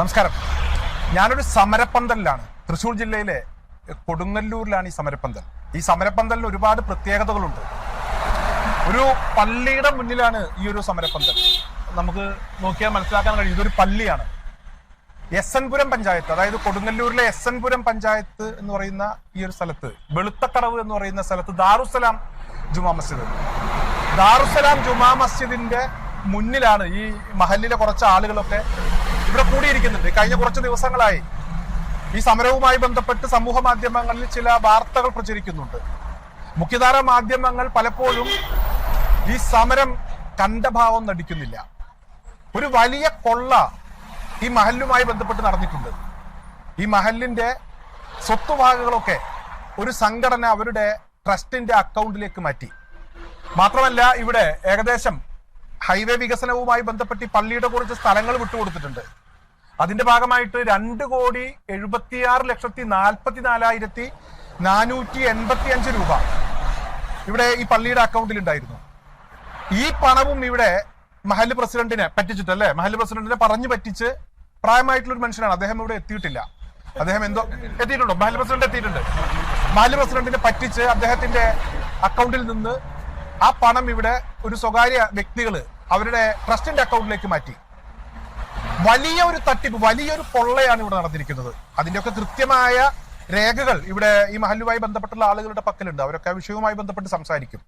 നമസ്കാരം. ഞാനൊരു സമരപ്പന്തലിലാണ്. തൃശ്ശൂർ ജില്ലയിലെ കൊടുങ്ങല്ലൂരിലാണ് ഈ സമരപ്പന്തൽ. ഈ സമരപ്പന്തലിന് ഒരുപാട് പ്രത്യേകതകളുണ്ട്. ഒരു പള്ളിയുടെ മുന്നിലാണ് ഈ ഒരു സമരപ്പന്തൽ. നമുക്ക് നോക്കിയാൽ മനസ്സിലാക്കാൻ കഴിയും. ഇതൊരു പള്ളിയാണ്. എസ് പഞ്ചായത്ത് അതായത് കൊടുങ്ങല്ലൂരിലെ എസ് പഞ്ചായത്ത് എന്ന് പറയുന്ന ഈ ഒരു സ്ഥലത്ത് വെളുത്തക്കടവ് എന്ന് പറയുന്ന സ്ഥലത്ത് ദാറുസലാം ജുമാ മസ്ജിദ്. ദാറുസലാം ജുമാ മസ്ജിദിന്റെ മുന്നിലാണ് ഈ മഹലിലെ കുറച്ച് ആളുകളൊക്കെ ഇവിടെ കൂടിയിരിക്കുന്നുണ്ട്. കഴിഞ്ഞ കുറച്ച് ദിവസങ്ങളായി ഈ സമരവുമായി ബന്ധപ്പെട്ട് സമൂഹ മാധ്യമങ്ങളിൽ ചില വാർത്തകൾ പ്രചരിക്കുന്നുണ്ട്. മുഖ്യധാര മാധ്യമങ്ങൾ പലപ്പോഴും ഈ സമരം കണ്ട ഭാവം നടിക്കുന്നില്ല. ഒരു വലിയ കൊള്ള ഈ മഹലുമായി ബന്ധപ്പെട്ട് നടന്നിട്ടുണ്ട്. ഈ മഹലിന്റെ സ്വത്തുഭാഗങ്ങളൊക്കെ ഒരു സംഘടന അവരുടെ ട്രസ്റ്റിന്റെ അക്കൗണ്ടിലേക്ക് മാറ്റി. മാത്രമല്ല ഇവിടെ ഏകദേശം ഹൈവേ വികസനവുമായി ബന്ധപ്പെട്ട് ഈ പള്ളിയുടെ കുറച്ച് സ്ഥലങ്ങൾ വിട്ടുകൊടുത്തിട്ടുണ്ട്. അതിന്റെ ഭാഗമായിട്ട് രണ്ട് കോടി എഴുപത്തിയാറ് ലക്ഷത്തി നാൽപ്പത്തി നാലായിരത്തി നാനൂറ്റി എൺപത്തി അഞ്ച് രൂപ ഇവിടെ ഈ പള്ളിയുടെ അക്കൗണ്ടിൽ ഉണ്ടായിരുന്നു. ഈ പണവും ഇവിടെ മഹൽ പ്രസിഡന്റിനെ പറ്റിച്ചിട്ടല്ലേ? മഹൽ പ്രസിഡന്റിനെ പറഞ്ഞു പറ്റിച്ച് പ്രായമായിട്ടുള്ള ഒരു മനുഷ്യനാണ്. അദ്ദേഹം ഇവിടെ എത്തിയിട്ടില്ല. അദ്ദേഹം എന്തോ എത്തിയിട്ടുണ്ടോ? മഹൽ പ്രസിഡന്റ് എത്തിയിട്ടുണ്ട്. മഹൽ പ്രസിഡന്റിനെ പറ്റിച്ച് അദ്ദേഹത്തിന്റെ അക്കൗണ്ടിൽ നിന്ന് ആ പണം ഇവിടെ ഒരു സ്വകാര്യ വ്യക്തികൾ അവരുടെ ട്രസ്റ്റിന്റെ അക്കൗണ്ടിലേക്ക് മാറ്റി. വലിയ ഒരു തട്ടിപ്പ് വലിയൊരു പൊള്ളയാണ് ഇവിടെ നടന്നിരിക്കുന്നത്. അതിന്റെയൊക്കെ കൃത്യമായ രേഖകൾ ഇവിടെ ഈ മഹലുമായി ബന്ധപ്പെട്ടുള്ള ആളുകളുടെ പക്കലുണ്ട്. അവരൊക്കെ ആ വിഷയവുമായി ബന്ധപ്പെട്ട് സംസാരിക്കും.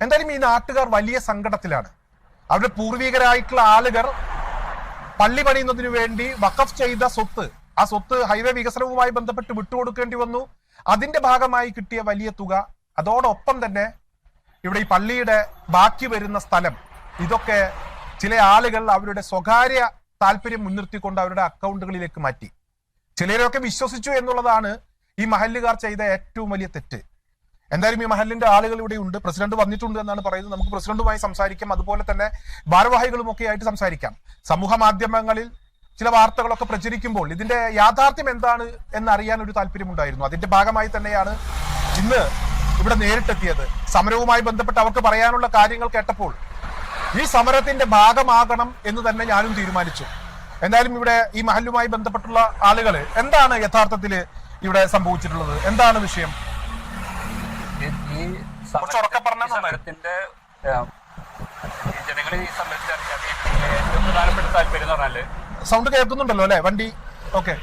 എന്തായാലും ഈ നാട്ടുകാർ വലിയ സങ്കടത്തിലാണ്. അവരുടെ പൂർവികരായിട്ടുള്ള ആളുകൾ പള്ളി പണിയുന്നതിനു വേണ്ടി വഖഫ് ചെയ്ത സ്വത്ത് ആ സ്വത്ത് ഹൈവേ വികസനവുമായി ബന്ധപ്പെട്ട് വിട്ടുകൊടുക്കേണ്ടി വന്നു. അതിന്റെ ഭാഗമായി കിട്ടിയ വലിയ തുക അതോടൊപ്പം തന്നെ ഇവിടെ ഈ പള്ളിയുടെ ബാക്കി വരുന്ന സ്ഥലം ഇതൊക്കെ ചില ആളുകൾ അവരുടെ സ്വകാര്യ താല്പര്യം മുൻനിർത്തിക്കൊണ്ട് അവരുടെ അക്കൗണ്ടുകളിലേക്ക് മാറ്റി. ചിലരൊക്കെ വിശ്വസിച്ചു എന്നുള്ളതാണ് ഈ മഹല്ലുകാർ ചെയ്ത ഏറ്റവും വലിയ തെറ്റ്. എന്തായാലും ഈ മഹലിന്റെ ആളുകൾ ഇവിടെ ഉണ്ട്. പ്രസിഡന്റ് വന്നിട്ടുണ്ട് എന്നാണ് പറയുന്നത്. നമുക്ക് പ്രസിഡന്റുമായി സംസാരിക്കാം. അതുപോലെ തന്നെ ഭാരവാഹികളും ഒക്കെ ആയിട്ട് സംസാരിക്കാം. സമൂഹ മാധ്യമങ്ങളിൽ ചില വാർത്തകളൊക്കെ പ്രചരിക്കുമ്പോൾ ഇതിന്റെ യാഥാർത്ഥ്യം എന്താണ് എന്നറിയാൻ ഒരു താല്പര്യമുണ്ടായിരുന്നു. അതിന്റെ ഭാഗമായി തന്നെയാണ് ഇന്ന് ഇവിടെ നേരിട്ടെത്തിയത്. സമരവുമായി ബന്ധപ്പെട്ട് അവർക്ക് പറയാനുള്ള കാര്യങ്ങൾ കേട്ടപ്പോൾ ഈ സമരത്തിന്റെ ഭാഗമാകണം എന്ന് തന്നെ ഞാനും തീരുമാനിച്ചു. എന്തായാലും ഇവിടെ ഈ മഹലുമായി ബന്ധപ്പെട്ടുള്ള ആളുകൾ എന്താണ് യഥാർത്ഥത്തിൽ ഇവിടെ സംഭവിച്ചിട്ടുള്ളത്? എന്താണ് വിഷയം? ഈ- ഈ സമരത്തിന്റെ സമരത്തിൽ അറിയാൻ ഏറ്റവും പ്രധാനപ്പെട്ട താല്പര്യം എന്ന് പറഞ്ഞാൽ സൗണ്ട് കേൾക്കുന്നുണ്ടല്ലോ അല്ലെ? വണ്ടി ഓക്കെ.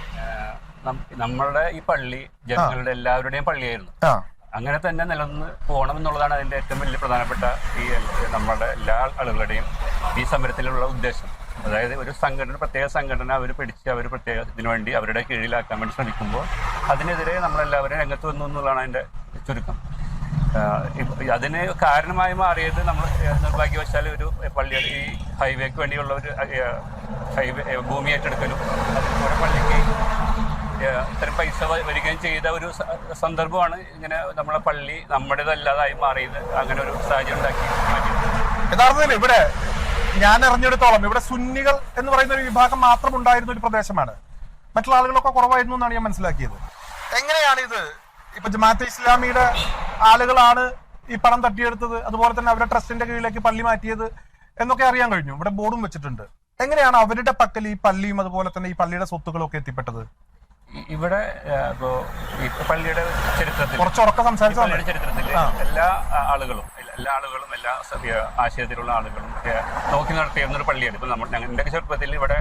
നമ്മളുടെ ഈ പള്ളി ജനങ്ങളുടെ എല്ലാവരുടെയും പള്ളിയായിരുന്നു. അങ്ങനെ തന്നെ നിലനിന്ന് പോകണം എന്നുള്ളതാണ് അതിന്റെ ഏറ്റവും വലിയ പ്രധാനപ്പെട്ട ഈ നമ്മുടെ എല്ലാ ആളുകളുടെയും ഈ സമരത്തിലുള്ള ഉദ്ദേശം. അതായത് ഒരു സംഘടന പ്രത്യേക സംഘടന അവർ പിടിച്ച് അവർ പ്രത്യേക ഇതിനു വേണ്ടി അവരുടെ കീഴിലാക്കാൻ വേണ്ടി ശ്രമിക്കുമ്പോൾ അതിനെതിരെ നമ്മളെല്ലാവരും രംഗത്ത് വന്നു എന്നുള്ളതാണ് അതിന്റെ ചുരുക്കം. അതിന് കാരണമായി മാറിയത് നമ്മൾ നിർഭാഗ്യവശാൽ ഒരു പള്ളിയുടെ ഈ ഹൈവേക്ക് വേണ്ടിയുള്ള ഒരു ഹൈവേ ഭൂമി ഏറ്റെടുക്കലും അതുപോലെ പള്ളിക്ക് ഇത്തരം പൈസ വരികയും ചെയ്ത ഒരു സന്ദർഭമാണ് ഇങ്ങനെ നമ്മളെ പള്ളി നമ്മുടേതല്ലാതായി മാറിയത്. അങ്ങനെ ഒരു സാഹചര്യം ഉണ്ടാക്കി യഥാർത്ഥത്തിൽ ഇവിടെ ഞാൻ അറിഞ്ഞെടുത്തോളം ഇവിടെ സുന്നികൾ എന്ന് പറയുന്ന ഒരു വിഭാഗം മാത്രം ഉണ്ടായിരുന്ന ഒരു പ്രദേശമാണ്. മറ്റുള്ള ആളുകളൊക്കെ കുറവായിരുന്നു എന്നാണ് ഞാൻ മനസ്സിലാക്കിയത്. എങ്ങനെയാണ് ഇത് ഇപ്പൊ ജമാഅത്തെ ഇസ്ലാമിയുടെ ആളുകളാണ് ഈ പണം തട്ടിയെടുത്തത് അതുപോലെ തന്നെ അവരുടെ ട്രസ്റ്റിന്റെ കീഴിലേക്ക് പള്ളി മാറ്റിയത് എന്നൊക്കെ അറിയാൻ കഴിഞ്ഞു. ഇവിടെ ബോർഡും വെച്ചിട്ടുണ്ട്. എങ്ങനെയാണ് അവരുടെ പക്കൽ ഈ പള്ളിയും അതുപോലെ തന്നെ ഈ പള്ളിയുടെ സ്വത്തുക്കളൊക്കെ എത്തിപ്പെട്ടത്? ഇ- ഇവിടെ ഇപ്പോ ഈ പള്ളിയുടെ ചരിത്രത്തിൽ കുറച്ച് ഉറക്കം ഈ സംസാരിച്ചാൽ പള്ളിയുടെ ചരിത്രത്തിൽ എല്ലാ ആളുകളും എല്ലാ- ആളുകളും എല്ലാ സഭ്യ ആശയത്തിലുള്ള ആളുകളും നോക്കി നടത്തിയിരുന്ന ഒരു പള്ളിയാണ്. ഇപ്പൊ നമ്മൾ എന്റെ ചെറുപ്പത്തിൽ ഇവിടെ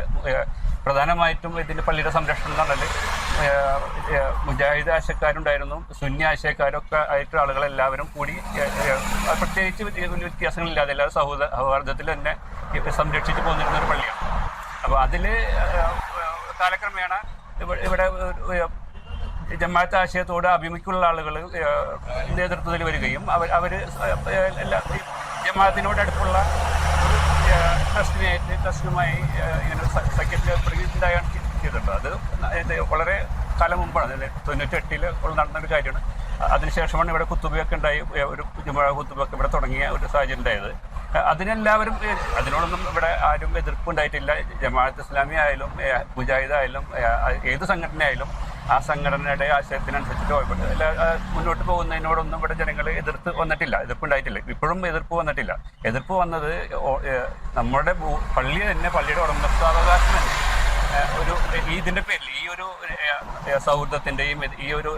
പ്രധാനമായിട്ടും ഇതിന്റെ പള്ളിയുടെ സംരക്ഷണം എന്ന് പറഞ്ഞാൽ ഏ, മുജാഹിദ് ആശയക്കാരുണ്ടായിരുന്നു സുന്നി ആശയക്കാരൊക്കെ ആയിട്ട് ആളുകൾ എല്ലാവരും കൂടി പ്രത്യേകിച്ച് വ്യത്യാസങ്ങളില്ലാതെ എല്ലാവരും സൗഹൃദ സൗഹാർദ്ദത്തിൽ തന്നെ സംരക്ഷിച്ചു പോന്നിരുന്ന ഒരു പള്ളിയാണ്. അപ്പോൾ അതിൽ കാലക്രമേണ ഇവിടെ ജമാഅത്ത് ആശയത്തോട് അഭിമുഖ്യമുള്ള ആളുകൾ നേതൃത്വത്തിൽ വരികയും അവർ അവർ എല്ലാ ജമാഅത്തിനോട് അടുപ്പുള്ള ട്രസ്റ്റിനായിട്ട് ട്രസ്റ്റുമായി ഇങ്ങനെ സഖ്യത്തിൽ ഏർപ്പെടുകയുണ്ടായാണ് ചെയ്തിട്ടുണ്ട് അത് വളരെ കാലം മുമ്പാണ്. തൊണ്ണൂറ്റെട്ടിൽ നടന്നൊരു കാര്യമാണ്. അതിനുശേഷമാണ് ഇവിടെ കുത്തുബയൊക്കെ ഉണ്ടായി. ഒരു ജമാ കുത്തുബൊക്കെ ഇവിടെ തുടങ്ങിയ ഒരു സാഹചര്യം ഉണ്ടായത്. അതിനെല്ലാവരും അതിനോടൊന്നും ഇവിടെ ആരും എതിർപ്പുണ്ടായിട്ടില്ല. ജമാഅത്ത് ഇസ്ലാമി ആയാലും മുജാഹിദ് ആയാലും ഏത് സംഘടന ആയാലും ആ സംഘടനയുടെ ആശയത്തിനനുസരിച്ചിട്ട് എല്ലാ, മുന്നോട്ട് പോകുന്നതിനോടൊന്നും ഇവിടെ ജനങ്ങൾ എതിർത്ത് വന്നിട്ടില്ല എതിർപ്പുണ്ടായിട്ടില്ല. ഇപ്പോഴും എതിർപ്പ് വന്നിട്ടില്ല. എതിർപ്പ് വന്നത് നമ്മുടെ പള്ളി തന്നെ പള്ളിയുടെ ഉടമസ്ഥാവകാശം തന്നെ ഒരു ഈ ഇതിന്റെ പേരിൽ ഈ ഒരു ഇത് ഈ ഒരു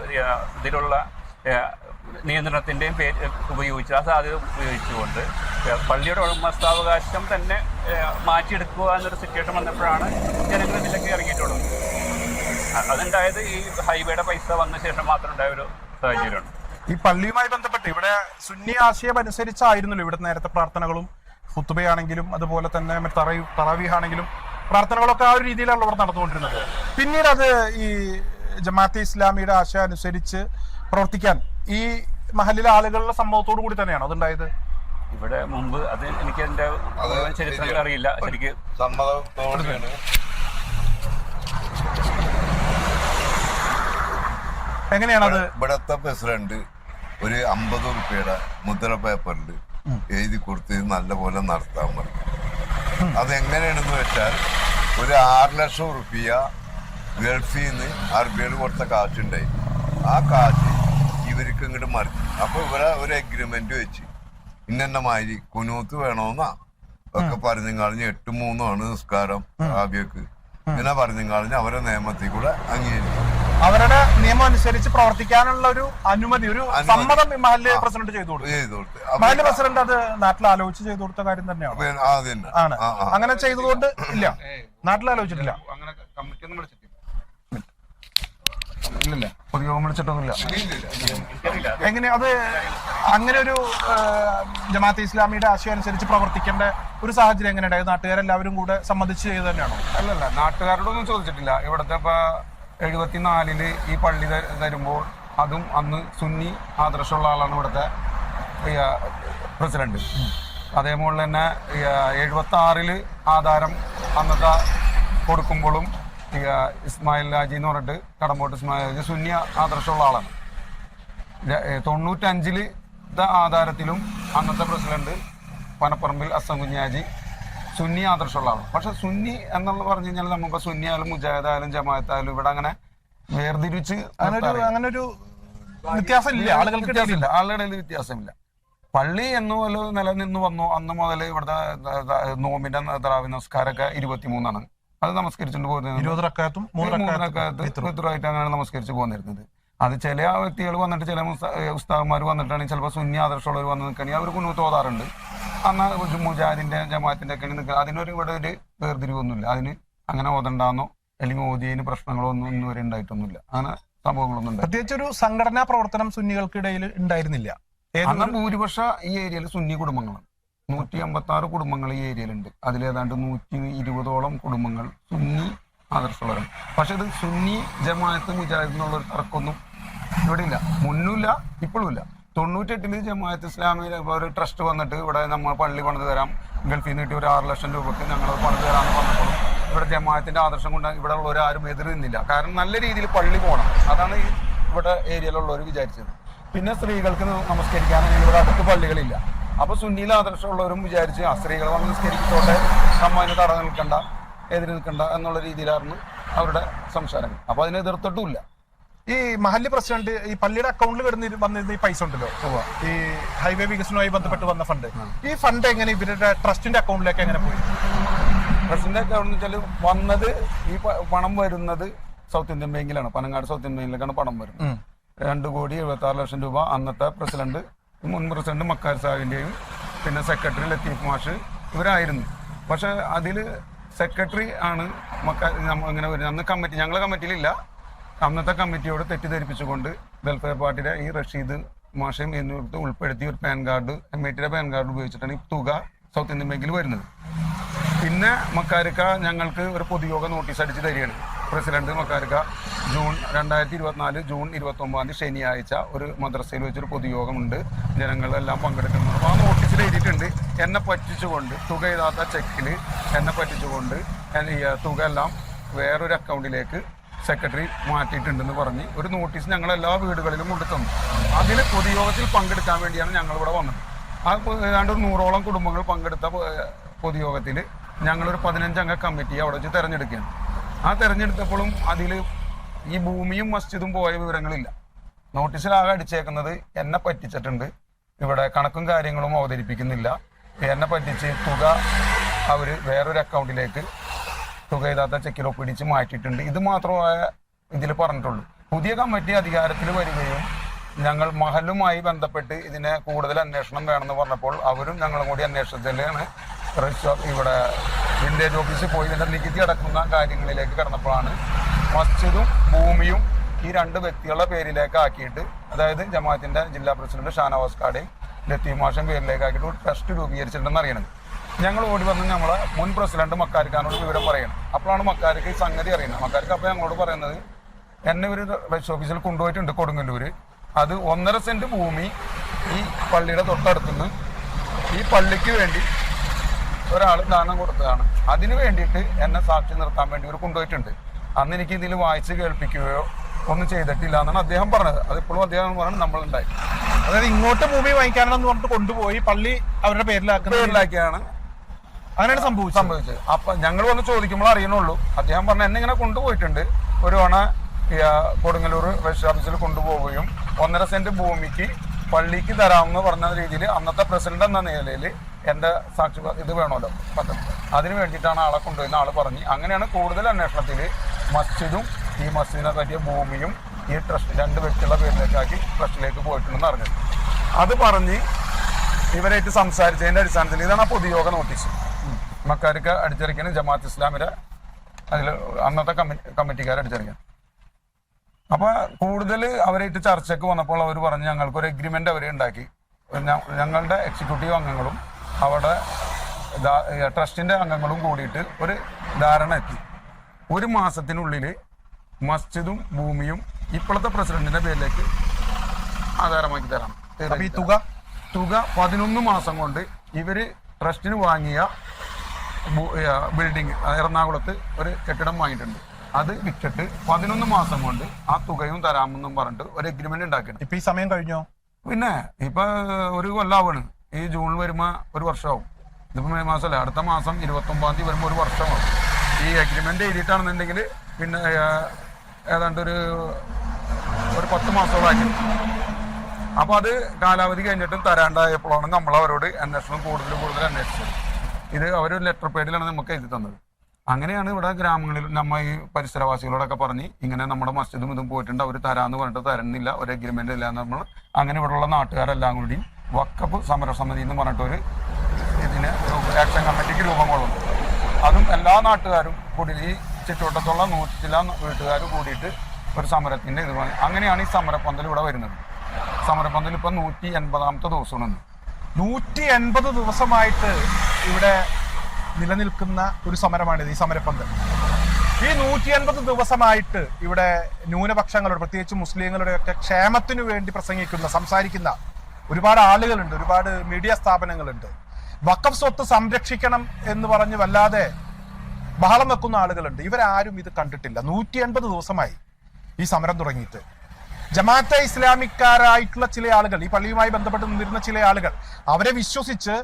ഇതിലുള്ള പേര് ഉപയോഗിച്ച് ആ സാധ്യത ഉപയോഗിച്ചുകൊണ്ട് പള്ളിയുടെ ഉടമസ്ഥാവകാശം തന്നെ മാറ്റിയെടുക്കുക എന്നൊരു സിറ്റുവേഷൻ വന്നപ്പോഴാണ് ജനങ്ങൾ ഇതിലേക്ക് ഇറങ്ങിയിട്ടുള്ളത്. അതുണ്ടായത് ഈ ഹൈവേയുടെ പൈസ വന്ന ശേഷം മാത്രം ഉണ്ടായ ഒരു സാഹചര്യമാണ്. ഈ പള്ളിയുമായി ബന്ധപ്പെട്ട് ഇവിടെ സുന്നി ആശയം അനുസരിച്ചായിരുന്നല്ലോ ഇവിടെ നേരത്തെ പ്രാർത്ഥനകളും ഫുത്തുബയാണെങ്കിലും അതുപോലെ തന്നെ തറവി തറവിഹാണെങ്കിലും പ്രാർത്ഥനകളൊക്കെ ആ ഒരു രീതിയിലാണ് ഇവിടെ നടന്നുകൊണ്ടിരുന്നത്. പിന്നീട് അത് ഈ ജമാഅത്തെ ഇസ്ലാമിയുടെ ആശയം അനുസരിച്ച് പ്രവർത്തിക്കാൻ ഈ മഹലിലെ ആളുകളുടെ സമ്മതത്തോടു കൂടി തന്നെയാണ് അതുണ്ടായത്? ഇവിടെ മുമ്പ് അത് എനിക്ക് എന്റെ ചരിത്രങ്ങൾ അറിയില്ല. ശരിക്ക് സമ്മതത്തോടെയാണ്. എങ്ങനെയാണത് ഇവിടത്തെ പ്രസിഡന്റ് ഒരു അമ്പത് റുപ്യയുടെ മുദ്ര പേപ്പറിൽ എഴുതി കൊടുത്ത് നല്ലപോലെ നടത്താൻ പറഞ്ഞു. അതെങ്ങനെയാണെന്ന് വെച്ചാൽ ഒരു ആറ് ലക്ഷം റുപ്യ ഗൾഫിൽ നിന്ന് അറബിയിൽ കൊടുത്ത കാശുണ്ടായി. ആ കാശ് ഇവർക്ക് ഇങ്ങോട്ട് മറിച്ചു അപ്പൊ ഇവരെ ഒരു എഗ്രിമെന്റ് വെച്ച് ഇന്നെന്ന മാതിരി കുനൂത്ത് വേണമെന്നാ ഒക്കെ പറഞ്ഞു കളഞ്ഞ് എട്ട് മൂന്നുമാണ് നിസ്കാരം ആബിയക്ക് ഇങ്ങനെ പറഞ്ഞു കളഞ്ഞ് അവരെ നിയമത്തിൽ കൂടെ അംഗീകരിച്ചു. അവരുടെ നിയമം അനുസരിച്ച് പ്രവർത്തിക്കാനുള്ള ഒരു അനുമതി ഒരു സമ്മതം ഈ മഹല്ല് പ്രസിഡന്റ് ചെയ്തു കൊടുത്തു. പ്രസിഡന്റ് അത് നാട്ടിൽ ആലോചിച്ച് ചെയ്തു കൊടുത്ത കാര്യം തന്നെയാണ്? ആണ്. അങ്ങനെ ചെയ്തതുകൊണ്ട് ഇല്ല. നാട്ടിൽ ആലോചിച്ചിട്ടില്ല അങ്ങനെ കമ്മിറ്റി ഒന്നും വിളിച്ചിട്ടില്ല ഇല്ലില്ല. പൊതുയോഗം വിളിച്ചിട്ടൊന്നുമില്ല. എങ്ങനെ? അത് അങ്ങനെ ഒരു ജമാഅത്ത് ഇസ്ലാമിയുടെ ആശയം അനുസരിച്ച് പ്രവർത്തിക്കേണ്ട ഒരു സാഹചര്യം എങ്ങനെയുണ്ടായത് നാട്ടുകാരെല്ലാവരും കൂടെ സമ്മതിച്ച് ചെയ്ത് തന്നെയാണോ? അല്ലല്ല നാട്ടുകാരോടൊന്നും ചോദിച്ചിട്ടില്ല. ഇവിടുത്തെ ഇപ്പൊ എഴുപത്തിനാലിൽ ഈ പള്ളി തരുമ്പോൾ അതും അന്ന് സുന്നി ആദർശമുള്ള ആളാണ് ഇവിടുത്തെ പ്രസിഡന്റ്. അതേപോലെ തന്നെ എഴുപത്തി ആറിൽ ആധാരം അന്നത്തെ കൊടുക്കുമ്പോഴും ഇസ്മായിൽ ഹാജി എന്ന് പറഞ്ഞിട്ട് കടമ്പോട്ട് ഇസ്മായിൽ ഹാജി സുന്നി ആദർശമുള്ള ആളാണ്. തൊണ്ണൂറ്റഞ്ചിൽ ആധാരത്തിലും അന്നത്തെ പ്രസിഡന്റ് പനപ്പറമ്പിൽ അസം കുഞ്ഞാജി സുന്നി ആദർശമുള്ള ആളാണ്. പക്ഷെ സുന്നി എന്നുള്ള പറഞ്ഞു കഴിഞ്ഞാൽ നമുക്ക് സുന്നി ആയാലും മുജാഹിദ് ആയാലും ജമാഅത്ത് ആയാലും ഇവിടെ അങ്ങനെ വേർതിരിച്ച് അങ്ങനെ ഒരു നിർത്താറില്ല. അങ്ങനെ ഒരു വ്യത്യാസം ഇല്ല ആളുകൾക്ക് വ്യത്യാസമില്ല. ആളുകളുടെ ഇടയിൽ വ്യത്യാസമില്ല. പള്ളി എന്ന് പോലെ നിലനിന്ന് വന്നു. അന്ന് മുതൽ ഇവിടുത്തെ നോമിന്റെ നോമ്പിന്റെ തറാവി നമസ്കാരമൊക്കെ ഇരുപത്തിമൂന്നാണ്. അത് നമസ്കരിച്ചുകൊണ്ട് പോകുന്നത് ഇരുപത് റക്കാത്തും നമസ്കരിച്ച് പോന്നിരുന്നത്. അത് ചില വ്യക്തികൾ വന്നിട്ട് ചില ഉസ്താവന്മാർ വന്നിട്ടാണ് ചിലപ്പോൾ സുന്നി ആദർശമുള്ളവർ വന്ന് നിൽക്കണമെങ്കിൽ അവർ കുന്നു തോതാറുണ്ട്. അന്ന് മുജാഹിദിന്റെ ജമാഅത്തിന്റെ ഒക്കെ നിൽക്കുക അതിനൊരു ഇവിടെ ഒരു വേർതിരിവൊന്നുമില്ല. അതിന് അങ്ങനെ ഓതണ്ടാന്നോ അല്ലെങ്കിൽ ഓതിയതിന് പ്രശ്നങ്ങളോ ഒന്നും ഇന്നുവരെ ഉണ്ടായിട്ടൊന്നുമില്ല. അങ്ങനെ സംഭവങ്ങളൊന്നും പ്രത്യേകിച്ച് ഒരു സംഘടനാ പ്രവർത്തനം സുന്നികൾക്കിടയിൽ ഉണ്ടായിരുന്നില്ല. ഭൂരിപക്ഷ ഈ ഏരിയയിൽ സുന്നി കുടുംബങ്ങളാണ്. നൂറ്റി അമ്പത്തി ആറ് കുടുംബങ്ങൾ ഈ ഏരിയയിലുണ്ട്. അതിലേതാണ്ട് നൂറ്റി ഇരുപതോളം കുടുംബങ്ങൾ സുന്നി ആദർശമുള്ളവരാണ്. പക്ഷെ ഇത് സുന്നി ജമാഅത്ത് മുജാഹിദ് എന്നുള്ള ഒരു തർക്കമൊന്നും ഇവിടെ ഇല്ല മുന്നുമില്ല ഇപ്പോഴും ഇല്ല തൊണ്ണൂറ്റെട്ടിൽ ജമാഅത്ത് ഇസ്ലാമിയിൽ ഒരു ട്രസ്റ്റ് വന്നിട്ട് ഇവിടെ നമ്മൾ പള്ളി പണിത് തരാം ഗൾഫിൽ നിന്ന് കിട്ടിയ ഒരു ആറ് ലക്ഷം രൂപക്ക് ഞങ്ങൾ പണിത് തരാമെന്ന് പറഞ്ഞപ്പോഴും ഇവിടെ ജമാഅത്തിന്റെ ആദർശം കൊണ്ട് ഇവിടെ ഉള്ളവർ ആരും എതിർന്നില്ല കാരണം നല്ല രീതിയിൽ പള്ളി പോകണം. അതാണ് ഈ ഇവിടെ ഏരിയയിലുള്ളവർ വിചാരിച്ചത്. പിന്നെ സ്ത്രീകൾക്ക് നമസ്കരിക്കാൻ ഇവിടെ അടുത്ത് പള്ളികളില്ല. അപ്പൊ സുന്നിയിൽ ആദർശമുള്ളവരും വിചാരിച്ച് ആ സ്ത്രീകൾ വന്ന് നിസ്കരിക്കത്തോട്ടെ നമ്മ അതിന് തടഞ്ഞു നിൽക്കണ്ട എതിര് നിൽക്കണ്ട എന്നുള്ള രീതിയിലായിരുന്നു അവരുടെ സംസാരങ്ങൾ. അപ്പൊ അതിനെ എതിർത്തിട്ടുമില്ല. ഈ മഹല്ല് പ്രസിഡന്റ് ഈ പള്ളിയുടെ അക്കൗണ്ടിൽ കിടന്ന് വന്നിരുന്ന ഈ പൈസ ഉണ്ടല്ലോ? ഈ ഹൈവേ വികസനവുമായി ബന്ധപ്പെട്ട് വന്ന ഫണ്ട് ഈ ഫണ്ട് എങ്ങനെ ഇവരുടെ ട്രസ്റ്റിന്റെ അക്കൗണ്ടിലേക്ക് എങ്ങനെ പോയി? ട്രസ്റ്റിന്റെ അക്കൗണ്ട് വെച്ചാൽ വന്നത് ഈ പണം വരുന്നത് സൗത്ത് ഇന്ത്യൻ ബാങ്കിലാണ് പനങ്ങാട് സൗത്ത് ഇന്ത്യൻ ബാങ്കിലേക്കാണ് പണം വരുന്നത്. രണ്ട് കോടി എഴുപത്തി ആറ് ലക്ഷം രൂപ അന്നത്തെ പ്രസിഡന്റ് മുൻ പ്രസിഡന്റ് മക്കാർ സാഹിന്റെയും പിന്നെ സെക്രട്ടറി ലത്തീഫ് മാഷ് ഇവരായിരുന്നു. പക്ഷെ അതിൽ സെക്രട്ടറി ആണ് മക്കാർ നമ്മ ഇങ്ങനെ വരുന്നത്. അന്ന് കമ്മിറ്റി ഞങ്ങളെ കമ്മിറ്റിയിലില്ല അന്നത്തെ കമ്മിറ്റിയോട് തെറ്റിദ്ധരിപ്പിച്ചുകൊണ്ട് വെൽഫെയർ പാർട്ടിയുടെ ഈ റഷീദ് മാഷയും എന്നിവർക്ക് ഉൾപ്പെടുത്തി ഒരു പാൻ കാർഡ് എം ഐ ടിയുടെ പാൻ കാർഡ് ഉപയോഗിച്ചിട്ടാണ് ഈ തുക സൗത്ത് ഇന്ത്യൻ ബാങ്കിൽ വരുന്നത്. പിന്നെ മക്കാരിക്ക ഞങ്ങൾക്ക് ഒരു പൊതുയോഗ നോട്ടീസ് അടിച്ച് തരികയാണ്. പ്രസിഡന്റ് മക്കാരിക്ക ജൂൺ രണ്ടായിരത്തി ഇരുപത്തിനാല് ജൂൺ ഇരുപത്തി ഒമ്പതാം തീയതി ശനിയാഴ്ച ഒരു മദ്രസയിൽ വെച്ചൊരു പൊതുയോഗമുണ്ട്. ജനങ്ങളെല്ലാം പങ്കെടുക്കുന്നത് അപ്പോൾ ആ നോട്ടീസിൽ എഴുതിയിട്ടുണ്ട്. എന്നെ പറ്റിച്ചുകൊണ്ട് തുക എഴുതാത്ത ചെക്കിൽ എന്നെ പറ്റിച്ചുകൊണ്ട് തുക എല്ലാം വേറൊരു അക്കൗണ്ടിലേക്ക് സെക്രട്ടറി മാറ്റിയിട്ടുണ്ടെന്ന് പറഞ്ഞ് ഒരു നോട്ടീസ് ഞങ്ങൾ എല്ലാ വീടുകളിലും കൊണ്ടു അതിൽ പൊതുയോഗത്തിൽ പങ്കെടുക്കാൻ വേണ്ടിയാണ് ഞങ്ങളിവിടെ വന്നത്. ആ ഏതാണ്ട് ഒരു നൂറോളം കുടുംബങ്ങൾ പങ്കെടുത്ത പൊതുയോഗത്തിൽ ഞങ്ങളൊരു പതിനഞ്ചംഗ കമ്മിറ്റി അവിടെ വെച്ച് തെരഞ്ഞെടുക്കുകയാണ്. ആ തെരഞ്ഞെടുത്തപ്പോഴും അതിൽ ഈ ഭൂമിയും മസ്ജിദും പോയ വിവരങ്ങളില്ല. നോട്ടീസിലാകെ അടിച്ചേക്കുന്നത് എന്നെ പറ്റിച്ചിട്ടുണ്ട്. ഇവിടെ കണക്കും കാര്യങ്ങളും അവതരിപ്പിക്കുന്നില്ല. എന്നെ പറ്റിച്ച് തുക അവർ വേറൊരു അക്കൗണ്ടിലേക്ക് തുക ഇതാത്ത ചെക്കിലോ പിടിച്ച് മാറ്റിയിട്ടുണ്ട്. ഇത് മാത്രമായ ഇതിൽ പറഞ്ഞിട്ടുള്ളൂ. പുതിയ കമ്മിറ്റി അധികാരത്തിൽ വരികയും ഞങ്ങൾ മഹലുമായി ബന്ധപ്പെട്ട് ഇതിനെ കൂടുതൽ അന്വേഷണം വേണമെന്ന് പറഞ്ഞപ്പോൾ അവരും ഞങ്ങളും കൂടി അന്വേഷണത്തിലാണ് റിസോ- ഇവിടെ വില്ലേജ് ഓഫീസിൽ പോയി ഇതിന്റെ നികുതി അടക്കുന്ന കാര്യങ്ങളിലേക്ക് കടന്നപ്പോഴാണ് മസ്ജിദും ഭൂമിയും ഈ രണ്ട് വ്യക്തികളുടെ പേരിലേക്ക് ആക്കിയിട്ട് അതായത് ജമാഅത്തിന്റെ ജില്ലാ പ്രസിഡന്റ് ഷാനവാസ് കാടെയും ലത്തീഫ് മാഷൻ പേരിലേക്ക് ആക്കിയിട്ട് ഒരു ട്രസ്റ്റ് രൂപീകരിച്ചിട്ടുണ്ടെന്ന് അറിയണത്. ഞങ്ങൾ ഓടി വന്ന് ഞങ്ങളെ മുൻ പ്രസിഡന്റ് മക്കാരിക്കാനോട് വിവരം പറയണം. അപ്പോഴാണ് മക്കാർക്ക് ഈ സംഗതി അറിയുന്നത്. മക്കാർക്ക് അപ്പോൾ ഞങ്ങളോട് പറയുന്നത് എന്നെ ഒരു വെച്ച് ഓഫീസിൽ കൊണ്ടുപോയിട്ടുണ്ട് കൊടുങ്ങല്ലൂർ അത് ഒന്നര സെന്റ് ഭൂമി ഈ പള്ളിയുടെ തൊട്ടടുത്തുനിന്ന് ഈ പള്ളിക്ക് വേണ്ടി ഒരാൾ ദാനം കൊടുത്തതാണ്. അതിനു വേണ്ടിയിട്ട് എന്നെ സാക്ഷി നിർത്താൻ വേണ്ടി ഒരു കൊണ്ടുപോയിട്ടുണ്ട്. അന്ന് എനിക്ക് ഇതിൽ വായിച്ച് കേൾപ്പിക്കുകയോ ഒന്നും ചെയ്തിട്ടില്ല എന്നാണ് അദ്ദേഹം പറഞ്ഞത്. അതിപ്പോഴും അദ്ദേഹം പറഞ്ഞത് നമ്മളുണ്ടായി. അതായത് ഇങ്ങോട്ട് ഭൂമി വാങ്ങിക്കാനാണെന്ന് പറഞ്ഞിട്ട് കൊണ്ടുപോയി പള്ളി അവരുടെ പേരിലാക്കുന്ന പേരിലാക്കിയാണ് അങ്ങനെയാണ് സംഭവിച്ചത്. സംഭവിച്ചത്. അപ്പൊ ഞങ്ങൾ വന്ന് ചോദിക്കുമ്പോൾ അറിയണുള്ളൂ. അദ്ദേഹം പറഞ്ഞ എന്നെ ഇങ്ങനെ കൊണ്ടുപോയിട്ടുണ്ട്. ഒരു തവണ കൊടുങ്ങല്ലൂർ ഓഫീസിൽ കൊണ്ടുപോവുകയും ഒന്നര സെന്റ് ഭൂമിക്ക് പള്ളിക്ക് തരാമെന്ന് പറഞ്ഞ രീതിയിൽ അന്നത്തെ പ്രസിഡന്റ് എന്ന നിലയിൽ എന്റെ സാക്ഷി ഇത് വേണമല്ലോ. പത്ത്. അതിന് വേണ്ടിയിട്ടാണ് ആളെ കൊണ്ടുവരുന്ന ആൾ പറഞ്ഞ് അങ്ങനെയാണ് കൂടുതൽ അന്വേഷണത്തിൽ മസ്ജിദും ഈ മസ്ജിദിനെ പറ്റിയ ഭൂമിയും ഈ ട്രസ്റ്റ് രണ്ട് വ്യക്തികളുടെ പേരിലേക്കാക്കി ട്രസ്റ്റിലേക്ക് പോയിട്ടുണ്ടെന്ന് അറിഞ്ഞത്. അത് പറഞ്ഞ് ഇവരായിട്ട് സംസാരിച്ചതിന്റെ അടിസ്ഥാനത്തിൽ ഇതാണ് ആ പൊതുയോഗ നോട്ടീസ്. മക്കാർക്ക് അടിച്ചിറക്കിയാണ് ജമാഅത്ത് ഇസ്ലാമിലെ അതിൽ അന്നത്തെ കമ്മിറ്റി കമ്മിറ്റിക്കാർ അടിച്ചിറക്കാൻ അപ്പോൾ കൂടുതൽ അവരായിട്ട് ചർച്ചയ്ക്ക് വന്നപ്പോൾ അവർ പറഞ്ഞ് ഞങ്ങൾക്ക് ഒരു എഗ്രിമെന്റ് അവർ ഉണ്ടാക്കി ഞങ്ങളുടെ എക്സിക്യൂട്ടീവ് അംഗങ്ങളും അവിടെ ട്രസ്റ്റിന്റെ ട്രസ്റ്റിന്റെ അംഗങ്ങളും കൂടിയിട്ട് ഒരു ധാരണ എത്തി. ഒരു മാസത്തിനുള്ളിൽ മസ്ജിദും ഭൂമിയും ഇപ്പോഴത്തെ പ്രസിഡന്റിന്റെ പേരിലേക്ക് ആധാരമാക്കി തരാം. ഈ തുക തുക പതിനൊന്ന് മാസം കൊണ്ട് ഇവർ ട്രസ്റ്റിന് വാങ്ങിയ ബിൽഡിംഗ് എറണാകുളത്ത് ഒരു കെട്ടിടം വാങ്ങിയിട്ടുണ്ട്. അത് വിറ്റിട്ട് പതിനൊന്ന് മാസം കൊണ്ട് ആ തുകയും തരാമെന്നും പറഞ്ഞിട്ട് ഒരു അഗ്രിമെന്റ് ഉണ്ടാക്കിയിട്ടുണ്ട്. ഇപ്പൊ ഈ സമയം കഴിഞ്ഞോ? പിന്നെ ഇപ്പൊ ഒരു കൊല്ലാവാണ്. ഈ ജൂൺ വരുമ്പോൾ ഒരു വർഷമാവും. ഇതിപ്പോൾ മെയ് മാസമല്ല? അടുത്ത മാസം ഇരുപത്തി ഒമ്പതാം തീയതി വരുമ്പോൾ ഒരു വർഷമാവും. ഈ എഗ്രിമെന്റ് എഴുതിയിട്ടാണെന്നുണ്ടെങ്കിൽ പിന്നെ ഏതാണ്ട് ഒരു ഒരു പത്ത് മാസത്തോളാക്കി അപ്പൊ അത് കാലാവധി കഴിഞ്ഞിട്ടും തരാണ്ടായപ്പോഴാണ് നമ്മൾ അവരോട് അന്വേഷണം കൂടുതൽ കൂടുതൽ അന്വേഷിച്ചത്. ഇത് അവർ ലെറ്റർ പേഡിലാണ് നമുക്ക് എഴുതി തന്നത്. അങ്ങനെയാണ് ഇവിടെ ഗ്രാമങ്ങളിൽ നമ്മ ഈ പരിസരവാസികളോടൊക്കെ പറഞ്ഞ് ഇങ്ങനെ നമ്മുടെ മസ്ജിദും ഇതും പോയിട്ടുണ്ട് അവർ തരാമെന്ന് പറഞ്ഞിട്ട് തരുന്നില്ല ഒരു അഗ്രിമെന്റ് ഇല്ല നമ്മൾ അങ്ങനെ ഇവിടെയുള്ള നാട്ടുകാരെല്ലാം കൂടി വക്കപ്പ് സമരസമിതി എന്ന് പറഞ്ഞിട്ടൊരു ഇതിന് ആക്ഷൻ കമ്മിറ്റിക്ക് രൂപം കൊള്ളുന്നു അതും എല്ലാ നാട്ടുകാരും കൂടി ഈ ചുറ്റുവട്ടത്തുള്ള നൂറ്റില വീട്ടുകാരും കൂടിയിട്ട് ഒരു സമരത്തിന്റെ ഇത് അങ്ങനെയാണ് ഈ സമരപ്പന്തൽ ഇവിടെ വരുന്നത്. സമരപ്പന്തൽ ഇപ്പം നൂറ്റി എൺപതാമത്തെ ദിവസമാണ്. നൂറ്റി എൺപത് ദിവസമായിട്ട് ഇവിടെ നിലനിൽക്കുന്ന ഒരു സമരമാണിത് ഈ സമരപ്പന്തൽ ഈ നൂറ്റി എൺപത് ദിവസമായിട്ട് ഇവിടെ ന്യൂനപക്ഷങ്ങളുടെ പ്രത്യേകിച്ച് മുസ്ലിങ്ങളുടെയൊക്കെ ക്ഷേമത്തിനു വേണ്ടി പ്രസംഗിക്കുന്ന സംസാരിക്കുന്ന ഒരുപാട് ആളുകളുണ്ട് ഒരുപാട് മീഡിയ സ്ഥാപനങ്ങളുണ്ട്. വക്കഫ് സ്വത്ത് സംരക്ഷിക്കണം എന്ന് പറഞ്ഞ് വല്ലാതെ ബഹളം വെക്കുന്ന ആളുകളുണ്ട്. ഇവരാരും ഇത് കണ്ടിട്ടില്ല. നൂറ്റി എൺപത് ദിവസമായി ഈ സമരം തുടങ്ങിയിട്ട്. ജമാഅത്തെ ഇസ്ലാമിക്കാരായിട്ടുള്ള ചില ആളുകൾ ഈ പള്ളിയുമായി ബന്ധപ്പെട്ട് നിന്നിരുന്ന ചില ആളുകൾ അവരെ വിശ്വസിച്ച്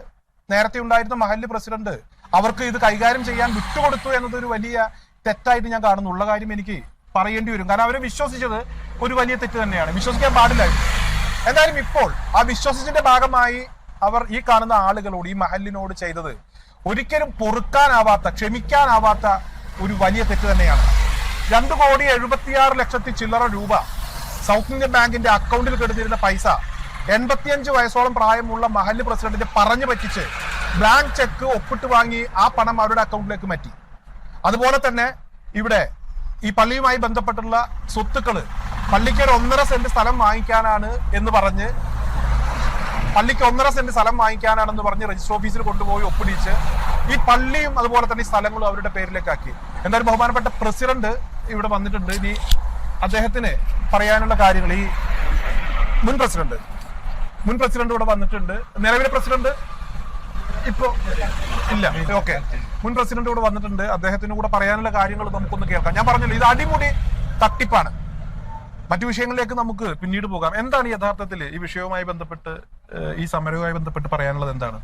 നേരത്തെ ഉണ്ടായിരുന്ന മഹല്ല് പ്രസിഡന്റ് അവർക്ക് ഇത് കൈകാര്യം ചെയ്യാൻ വിട്ടുകൊടുത്തു എന്നതൊരു വലിയ തെറ്റായിട്ട് ഞാൻ കാണുന്നു. ഉള്ള കാര്യം എനിക്ക് പറയേണ്ടി വരും. കാരണം അവരെ വിശ്വസിച്ചത് ഒരു വലിയ തെറ്റ് തന്നെയാണ്. വിശ്വസിക്കാൻ പാടില്ലായിരുന്നു എന്തായാലും ഇപ്പോൾ ആ വിശ്വസിച്ചിന്റെ ഭാഗമായി അവർ ഈ കാണുന്ന ആളുകളോട് ഈ മഹലിനോട് ചെയ്തത് ഒരിക്കലും പൊറുക്കാനാവാത്ത ക്ഷമിക്കാനാവാത്ത ഒരു വലിയ തെറ്റ് തന്നെയാണ്. രണ്ട് കോടി എഴുപത്തിയാറ് ലക്ഷത്തി ചില്ലറ രൂപ സൗത്ത് ഇന്ത്യൻ ബാങ്കിന്റെ അക്കൗണ്ടിൽ കെടുത്തിരുന്ന പൈസ എൺപത്തിയഞ്ച് വയസ്സോളം പ്രായമുള്ള മഹല്ല് പ്രസിഡന്റിനെ പറഞ്ഞു പറ്റിച്ച് ബ്ലാങ്ക് ചെക്ക് ഒപ്പിട്ട് വാങ്ങി ആ പണം അവരുടെ അക്കൗണ്ടിലേക്ക് മാറ്റി. അതുപോലെ തന്നെ ഇവിടെ ഈ പള്ളിയുമായി ബന്ധപ്പെട്ടുള്ള സ്വത്തുക്കൾ പള്ളിക്ക് ഒരു ഒന്നര സെന്റ് സ്ഥലം വാങ്ങിക്കാനാണ് എന്ന് പറഞ്ഞ് പള്ളിക്ക് ഒന്നര സെന്റ് സ്ഥലം വാങ്ങിക്കാനാണെന്ന് പറഞ്ഞ് രജിസ്റ്റർ ഓഫീസിൽ കൊണ്ടുപോയി ഒപ്പിടിച്ച് ഈ പള്ളിയും അതുപോലെ തന്നെ ഈ സ്ഥലങ്ങളും അവരുടെ പേരിലേക്കാക്കി. എന്തായാലും ബഹുമാനപ്പെട്ട പ്രസിഡന്റ് ഇവിടെ വന്നിട്ടുണ്ട്. ഇനി അദ്ദേഹത്തിന് പറയാനുള്ള കാര്യങ്ങൾ ഈ മുൻ പ്രസിഡന്റ് മുൻ പ്രസിഡന്റ് ഇവിടെ വന്നിട്ടുണ്ട്. നിലവിലെ പ്രസിഡന്റ് ഇപ്പോ ഇല്ല. ഓക്കെ മുൻ പ്രസിഡന്റ് ഇവിടെ വന്നിട്ടുണ്ട്. അദ്ദേഹത്തിന് കൂടെ പറയാനുള്ള കാര്യങ്ങൾ നമുക്കൊന്ന് കേൾക്കാം. ഞാൻ പറഞ്ഞല്ലോ ഇത് അടിമുടി തട്ടിപ്പാണ്. മറ്റു വിഷയങ്ങളിലേക്ക് നമുക്ക് പിന്നീട് പോകാം. എന്താണ് യഥാർത്ഥത്തിൽ ഈ വിഷയവുമായി ബന്ധപ്പെട്ട് ഈ സമരവുമായി ബന്ധപ്പെട്ട് പറയാനുള്ളത് എന്താണ്?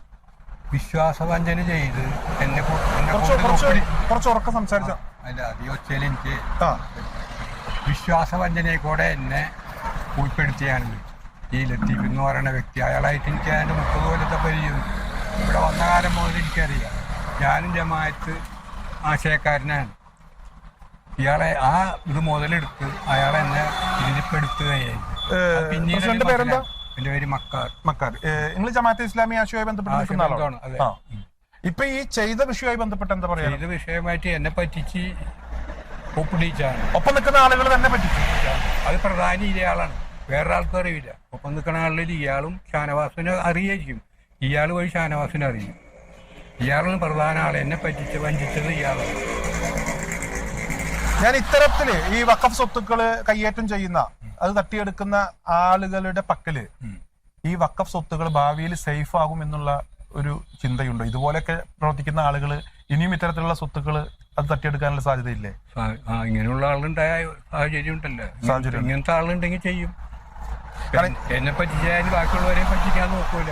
വിശ്വാസവഞ്ചന ചെയ്ത് എന്നെ കുറച്ച് ഉറക്കെ കുറച്ച് കുറച്ച് ഉറക്കം സംസാരിച്ച അല്ല ഒച്ചയിൽ എനിക്ക് വിശ്വാസവഞ്ചനയെ കൂടെ എന്നെ ഉൾപ്പെടുത്തിയാണ്. ഈ ലത്തീഫ് എന്ന് പറയുന്ന വ്യക്തി അയാളായിട്ട് എനിക്ക് അതിന്റെ മുപ്പത് കൊല്ലത്തെ പരിചയം. ഇവിടെ വന്ന കാലം മുതൽ എനിക്കറിയാം. ഞാനും ജമായത്ത് ആശയക്കാരനാണ്. ഇയാളെ ആ ഇത് മുതലെടുത്ത് അയാളെ എന്നെ പിന്നീട് പേരെന്താ? എന്റെ പേര് മക്കാർ. മക്കാർ. നിങ്ങൾ ജമാഅത്തെ ഇസ്ലാമി ആശയവുമായി ബന്ധപ്പെട്ട് നിൽക്കുന്ന ആളാണ്? ഇപ്പൊ ഈ ചെയ്ത വിഷയവുമായി ബന്ധപ്പെട്ട് എന്താ പറയാ? ചെയ്ത വിഷയമായിട്ട് എന്നെ പറ്റിച്ച് ഒപ്പിടിച്ചാണ്. ഒപ്പം നിൽക്കുന്ന ആളുകൾ തന്നെ പറ്റിച്ചു അത് പ്രധാനി ഇയാളാണ്. വേറൊരാൾക്കും അറിയില്ല ഒപ്പം നിൽക്കുന്ന ആളിൽ ഇയാളും ഷാനവാസിനെ അറിയായിരിക്കും. ഇയാൾ വഴി ഷാനവാസിനെ അറിയും. ഇയാളാണ് പ്രധാന ആൾ എന്നെ പറ്റിച്ച് വഞ്ചിച്ചത് ഇയാളാണ്. ഞാൻ ഇത്തരത്തിൽ ഈ വഖഫ് സ്വത്തുക്കൾ കയ്യേറ്റം ചെയ്യുന്ന അത് തട്ടിയെടുക്കുന്ന ആളുകളുടെ പക്കൽ ഈ വഖഫ് സ്വത്തുകൾ ഭാവിയിൽ സേഫ് ആകും എന്നുള്ള ഒരു ചിന്തയുണ്ടോ. ഇതുപോലെയൊക്കെ പ്രവർത്തിക്കുന്ന ആളുകൾ ഇനിയും ഇത്തരത്തിലുള്ള സ്വത്തുക്കൾ അത് തട്ടിയെടുക്കാനുള്ള സാധ്യതയില്ലേ? ഇങ്ങനെയുള്ള ആളുണ്ടായ സാഹചര്യം ഉണ്ടല്ലോ ഇങ്ങനത്തെ ആളുണ്ടെങ്കിൽ ചെയ്യും. എന്നെ പറ്റിച്ചാൽ ബാക്കിയുള്ളവരെയും പറ്റിക്കാൻ നോക്കൂല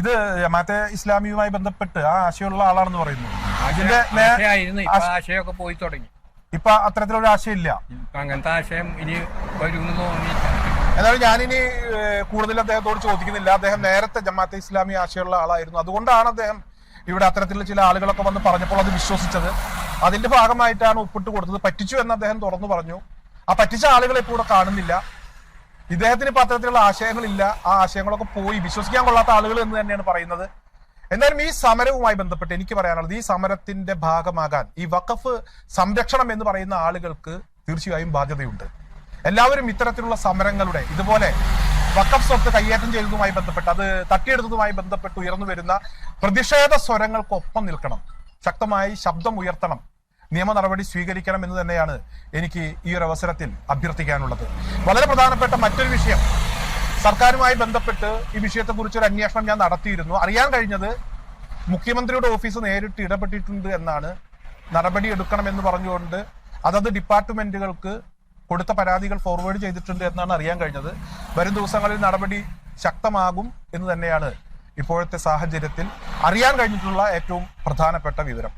ഇത് ജമാഅത്തെ ഇസ്ലാമിയുമായി ബന്ധപ്പെട്ട് ആ ആശയമുള്ള ആളാണെന്ന് പറയുന്നു. ഇതിന്റെ ആശയമായിരുന്നു ഇപ്പൊ ആശയമൊക്കെ പോയി തുടങ്ങി. ഇപ്പൊ അത്തരത്തിലൊരു ആശയമില്ല ഇപ്പൊ അങ്ങനത്തെ ആശയം ഇനി വരും എന്നാലും ഞാനിനി കൂടുതൽ അദ്ദേഹത്തോട് ചോദിക്കുന്നില്ല. അദ്ദേഹം നേരത്തെ ജമാഅത്തെ ഇസ്ലാമി ആശയമുള്ള ആളായിരുന്നു. അതുകൊണ്ടാണ് അദ്ദേഹം ഇവിടെ അത്തരത്തിലുള്ള ചില ആളുകളൊക്കെ വന്ന് പറഞ്ഞപ്പോൾ അത് വിശ്വസിച്ചത്. അതിന്റെ ഭാഗമായിട്ടാണ് ഒപ്പിട്ട് കൊടുത്തത്. പറ്റിച്ചു എന്ന് അദ്ദേഹം തുറന്നു പറഞ്ഞു. ആ പറ്റിച്ച ആളുകളെ ഇപ്പോൾ ഇവിടെ കാണുന്നില്ല. ഇദ്ദേഹത്തിന് ഇപ്പൊ അത്തരത്തിലുള്ള ആശയങ്ങളില്ല. ആ ആശയങ്ങളൊക്കെ പോയി. വിശ്വസിക്കാൻ കൊള്ളാത്ത ആളുകൾ എന്ന് തന്നെയാണ് പറയുന്നത്. എന്നാലും ഈ സമരവുമായി ബന്ധപ്പെട്ട് എനിക്ക് പറയാനുള്ളത് ഈ സമരത്തിന്റെ ഭാഗമാകാൻ ഈ വഖഫ് സംരക്ഷണം എന്ന് പറയുന്ന ആളുകൾക്ക് തീർച്ചയായും ബാധ്യതയുണ്ട്. എല്ലാവരും ഇത്തരത്തിലുള്ള സമരങ്ങളുടെ ഇതുപോലെ വക്കഫ് സ്വത്ത് കൈയേറ്റം ചെയ്തതുമായി ബന്ധപ്പെട്ട് അത് തട്ടിയെടുത്തതുമായി ബന്ധപ്പെട്ട് ഉയർന്നു വരുന്ന പ്രതിഷേധ സ്വരങ്ങൾക്കൊപ്പം നിൽക്കണം. ശക്തമായി ശബ്ദം ഉയർത്തണം. നിയമ നടപടി സ്വീകരിക്കണം എന്ന് തന്നെയാണ് എനിക്ക് ഈ ഒരു അവസരത്തിൽ അഭ്യർത്ഥിക്കാനുള്ളത്. വളരെ പ്രധാനപ്പെട്ട മറ്റൊരു വിഷയം സർക്കാരുമായി ബന്ധപ്പെട്ട് ഈ വിഷയത്തെക്കുറിച്ച് ഒരു അന്വേഷണം ഞാൻ നടത്തിയിരുന്നു. അറിയാൻ കഴിഞ്ഞത് മുഖ്യമന്ത്രിയുടെ ഓഫീസ് നേരിട്ട് ഇടപെട്ടിട്ടുണ്ട് എന്നാണ്. നടപടി എടുക്കണമെന്ന് പറഞ്ഞുകൊണ്ട് അതത് ഡിപ്പാർട്ട്മെന്റുകൾക്ക് കൊടുത്ത പരാതികൾ ഫോർവേഡ് ചെയ്തിട്ടുണ്ട് എന്നാണ് അറിയാൻ കഴിഞ്ഞത്. വരും ദിവസങ്ങളിൽ നടപടി ശക്തമാകും എന്ന് തന്നെയാണ് ഇപ്പോഴത്തെ സാഹചര്യത്തിൽ അറിയാൻ കഴിഞ്ഞിട്ടുള്ള ഏറ്റവും പ്രധാനപ്പെട്ട വിവരം.